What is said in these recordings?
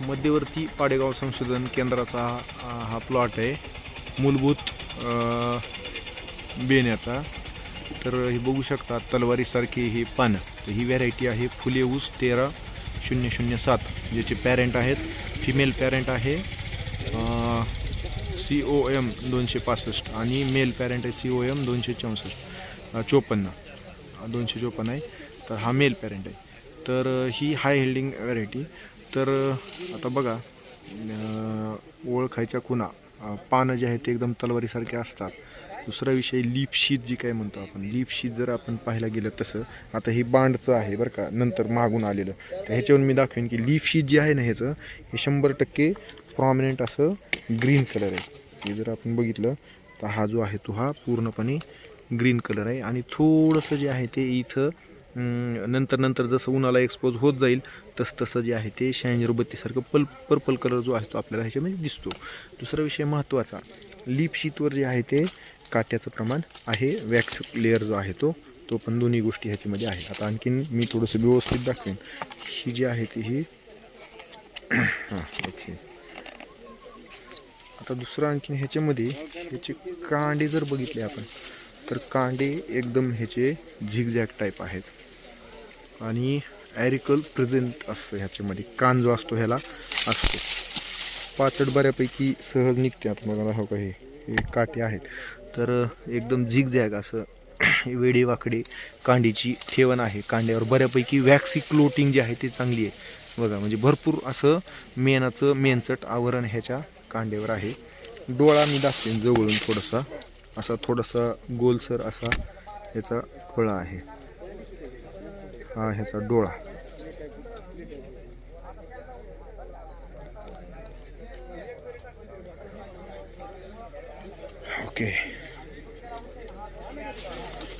मध्यवर्ती पाडेगाव संशोधन केंद्राचा हा हा प्लॉट आहे. मूलभूत बेण्याचा तर हे बघू शकता तलवारीसारखी ही पानं. ही व्हरायटी आहे फुले ऊस तेरा शून्य शून्य सात ज्याचे पॅरेंट आहेत. फिमेल पॅरेंट आहे सी ओ एम दोनशे पासष्ट आणि मेल पॅरेंट आहे सी ओ एम दोनशे चौसष्ट चोपन्न दोनशे चोपन्न आहे. तर हा मेल पॅरेंट आहे. तर ही हाय हेल्डिंग व्हरायटी तर आता बघा ओळखायच्या खुणा पानं जे आहेत ते एकदम तलवारीसारखे असतात. दुसरा विषय लीपशीत जी काय म्हणतो आपण लीपशीत जर आपण पाहायला गेलं तसं आता हे बांडचं आहे बरं का नंतर मागून आलेलं. तर ह्याच्यावरून मी दाखवेन की लिपशीत जे आहे ना ह्याचं हे शंभर टक्के प्रॉमिनंट असं ग्रीन कलर आहे. हे जर आपण बघितलं तर हा जो आहे तो हा पूर्णपणे ग्रीन कलर आहे. आणि थोडंसं जे आहे ते इथं नंतर नंतर जसं उन्हाला एक्सपोज होत जाईल तसं तसं जे आहे ते शहाऐंशी बत्तीसारखं पल पर्पल कलर जो आहे तो आपल्याला ह्याच्यामध्ये दिसतो. दुसरा विषय महत्त्वाचा लीप शीतवर जे आहे ते काट्याचं प्रमाण आहे वॅक्स लेअर जो आहे तो तो पण दोन्ही गोष्टी ह्याच्यामध्ये आहे आता आणखीन मी थोडंसं व्यवस्थित दाखवेन. ही जी आहे ती ही हां ओके. आता दुसरं आणखीन ह्याच्यामध्ये ह्याचे कांडे जर बघितले आपण तर कांडे एकदम ह्याचे झिगझॅग टाईप आहेत. आणि ॲरिकल प्रेझेंट असतं ह्याच्यामध्ये. कान जो असतो ह्याला असतो. पाचड बऱ्यापैकी सहज निघते आता मला हो का हे? काटे आहेत. तर एकदम झिगझॅग असं वेडी वाकडी कांडीची ठेवण आहे. कांड्यावर बऱ्यापैकी वॅक्सी क्लोटिंग जी आहे ती चांगली आहे. बघा म्हणजे भरपूर असं मेनाचं मेनचट आवरण ह्याच्या कांड्यावर आहे. डोळा मी दाखवेन जवळून थोडासा. असा थोडासा गोलसर असा ह्याचा डोळा आहे. हा ह्याचा डोळा. ओके.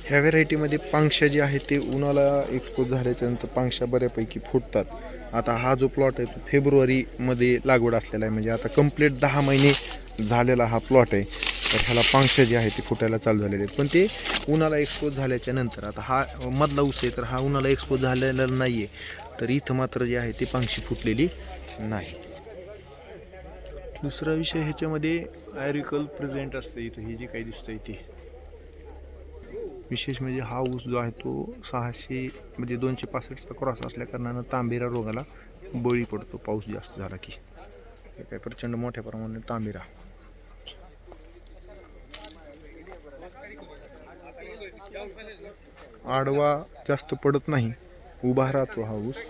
ह्या व्हेरायटीमध्ये पांक्षा जी आहे ते उन्हाला एक्सपोज झाल्याच्यानंतर पांक्षा बऱ्यापैकी फुटतात. आता हा जो प्लॉट आहे तो फेब्रुवारीमध्ये लागवड असलेला आहे. म्हणजे आता कंप्लीट दहा महिने झालेला हा प्लॉट आहे. तर ह्याला पांक्षा जे आहे ते फुटायला चालू झालेले आहेत. पण ते उन्हाला एक्सपोज झाल्याच्यानंतर आता हा मधला ऊस आहे तर हा उन्हाला एक्सपोज झालेला नाही आहे तर इथं मात्र जे आहे ती पांक्षी फुटलेली नाही. दुसरा विषय ह्याच्यामध्ये ॲरिकल प्रेझेंट असतं इथं हे जे काही दिसतंय ते. विशेष म्हणजे हा ऊस जो आहे तो सहाशे म्हणजे दोनशे पासष्टचा क्रॉस असल्या कारणानं तांबेरा रोगाला बळी पडतो. पाऊस जास्त झाला की. काय प्रचंड मोठ्या प्रमाणात तांबेरा. आडवा जास्त पडत नाही. उभा राहतो हा ऊस.